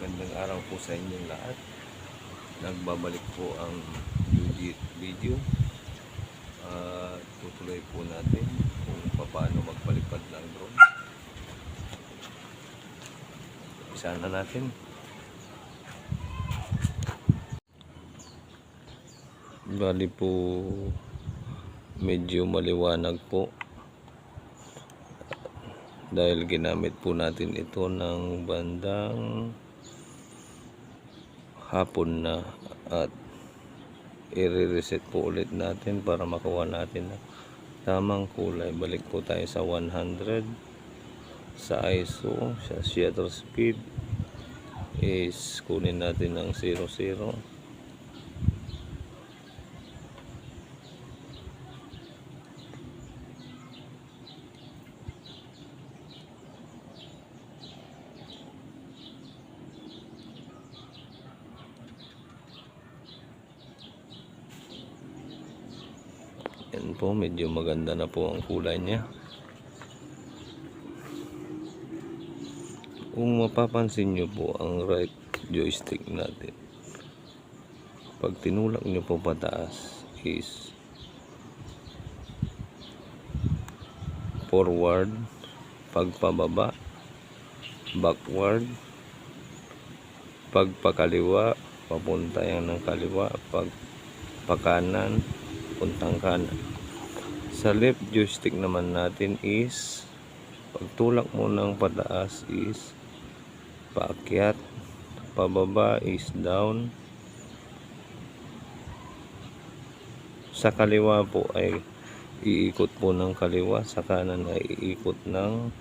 Magandang araw po sa inyong lahat. Nagbabalik po ang video- video. At tutuloy po natin kung paano magpalipad ng drone. Isa na natin. Bali po medyo maliwanag po dahil ginamit po natin ito ng bandang hapon na at i-reset po ulit natin para makuha natin na tamang kulay. Balik po tayo sa 100 sa ISO sa shutter speed. Is kunin natin ng 00 Yan po, medyo maganda na po ang kulay niya. Kung mapapansin nyo po ang right joystick natin, pag tinulak nyo po pataas is forward, pagpababa, backward, pagpakaliwa, papunta yan ng kaliwa, pagpakanan, puntang kanan. Sa left joystick naman natin is pagtulak mo ng pataas is paakyat, pababa is down. Sa kaliwa po ay iikot po ng kaliwa, sa kanan ay iikot ng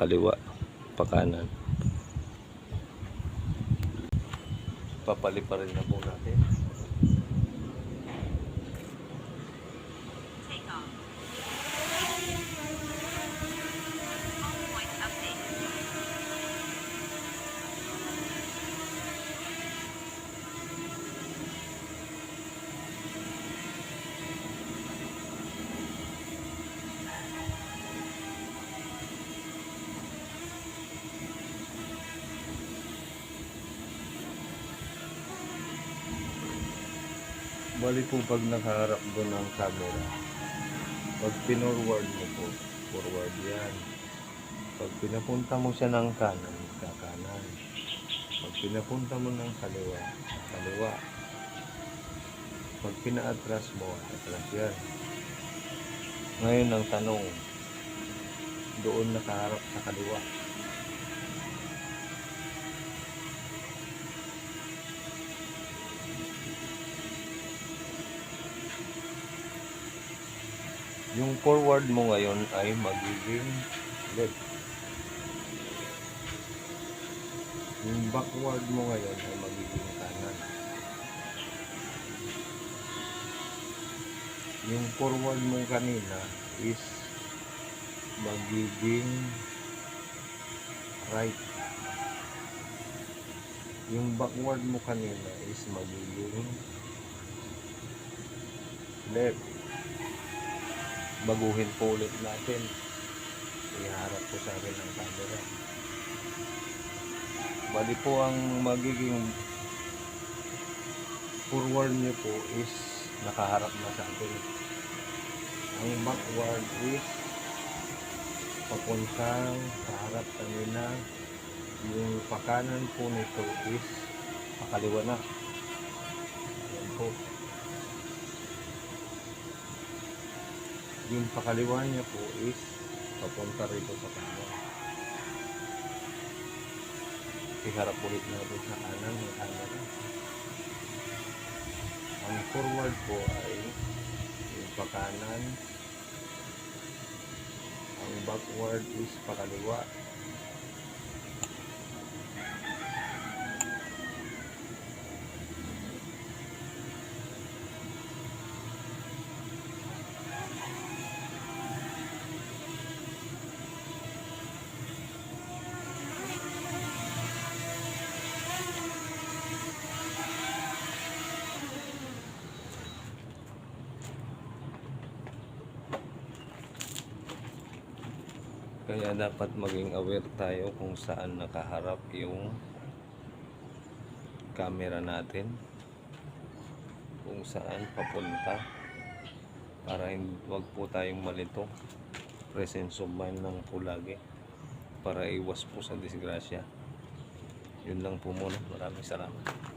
kaliwa, pakanan. Papaliparin na po natin. Bali po pag nakaharap doon ang camera, pag pinorward mo po, forward yan. Pag pinapunta mo siya ng kanan, kakanan. Pag pinapunta mo ng kaliwa, kaliwa. Pag pinaatras mo, atras yan. Ngayon ang tanong, doon nakaharap sa kaliwa. Yung forward mo ngayon ay magiging left. Yung backward mo ngayon ay magiging kanan. Yung forward mo kanina is magiging right. Yung backward mo kanina is magiging left baguhin po ulit natin. Iharap po sa akin ang camera. Bali po ang magiging forward nyo po is nakaharap na sa atin ang backward is papuntang sa harap kanina. Yung pakanan po nito is pakaliwa na. Yan po yung pakaliwa niya po is papunta rito sa kanan. Iharap ulit natin sa kanan ng camera. Ang forward po ay yung pakanan. Ang backward is pakaliwa. Kaya dapat maging aware tayo kung saan nakaharap yung camera natin. Kung saan papunta. Para wag po tayong malito. Presence of mind lang po lagi. Para iwas po sa disgrasya. Yun lang po muna. Maraming salamat